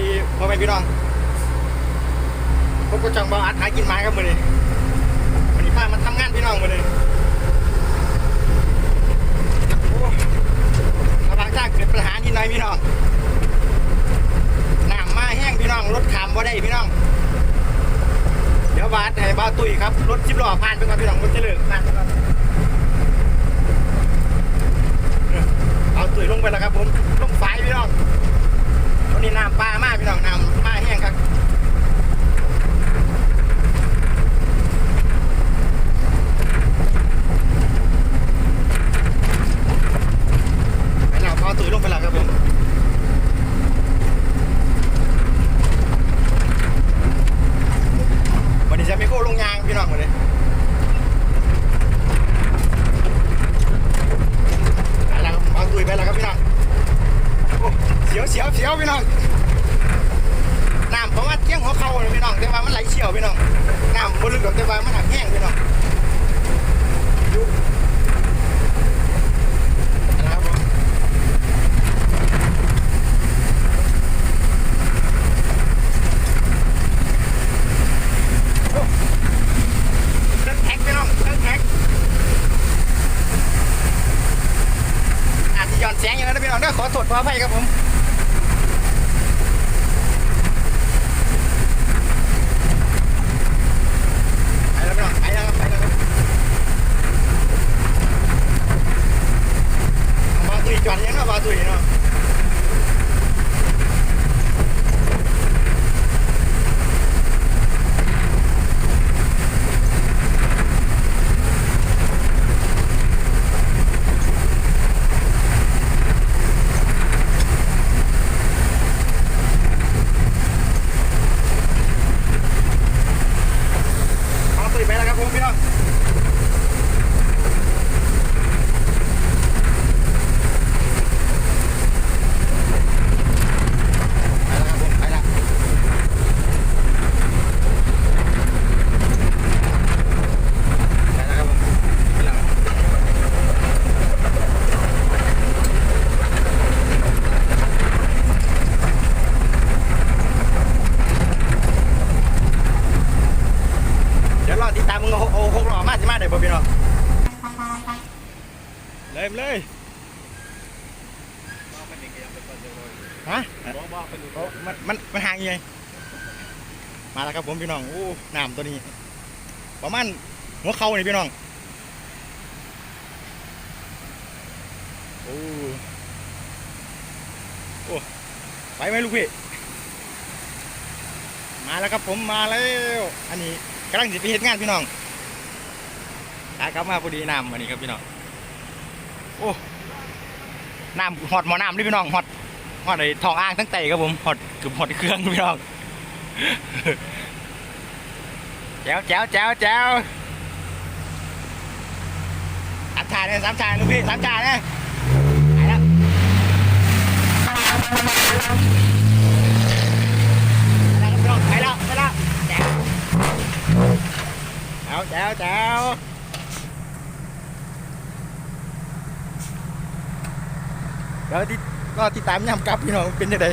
ดีพ่อแม่พี่น้องพวกกูจังบ่อัดหากินไม้ครับมือนี้วันนี้พามาทำงานพี่น้องมือนี้โอ้ระวังถ้างเกิดปัญหานิดหน่อยพี่น้องน้ำมาแห้งพี่น้องรถขามบ่ได้พี่น้อง เดี๋ยวบาสให้บ้าตุยครับรถจิบล้อผ่านไปก่อนพี่น้องรถจะเลิกผ่านไปก่อนเอาตุยลงไปแล้วครับผมลงไฟพี่น้องวันนี้น้ำปลามากพี่น้องน้ำมาแห้งครับไปแล้วเอาตุ้ยลงไปแล้วครับผมวันนี้จะไม่โก้ลงยางพี่น้องหมดเลยไปแล้วครับเอาตุ้ยไปแล้วครับพี่น้อง โอ้เสียวเสียวเสียวพี่น้องน้ำเพราะว่าเที่ยงหัวเข่าเลยพี่น้องแต่ว่ามันไหลเชี่ยวพี่น้องน้ำบนลึกหรอกแต่ว่ามันหักแห้งพี่น้องแท็กพี่น้องเครื่องแท็กอาจจะย้อนแสงอย่างนั้นนะพี่น้องเด้อขอโทษขออภัยครับผมไปแล้วพี่น้องไปแล้วครับไปแล้วครับ เอามาตุยจอดยังเนาะมาตุยเนาะเอาตุยไปแล้วครับผมพี่น้องไปแล้วครับผมไปแล้วไปแล้วครับผมไปแล้วเดี๋ยวรอติดตามมึงเอาเอาหกล้อมาสิมาได้บ่พี่น้อง เลยมาเลยฮะโอ้มันมันมันห่างยังไงมาแล้วครับผมพี่น้องโอ้น้ำตัวนี้ ประมาณหัวเข่านี่พี่น้องโอ้โอ้ไปไหมลูกพี่มาแล้วครับผมมาแล้วอันนี้กำลังจะไปเฮ็ดงานพี่น้องตากลับมาพอดีน้ำวันนี้ครับพี่น้อง โอ้น้ำหอดหมอน้ำนี่พี่น้องหอดหอดไอ้ทองอ่างตั้งแต่ครับผมหอดเกือบหอดเครื่องพี่น้องแจ๋วแจ๋วแจ๋วแจ๋วสามชาเนี่ยสามชาลูกพี่สามชาเนี่ยไปแล้วไปแล้วพี่น้องไปแล้วไปแล้วแจ๋วแจ๋วแจ๋วแจ๋ว เดี๋ยวที่ก็ติดตามยำกับพี่น้องเป็นยังไง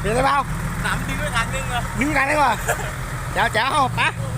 เป็นไรเปล่าสามดึงด้วยทางนึงเหรอนึ่งกันได้ป่ะเจ้าเจ้าเอาปะโอ้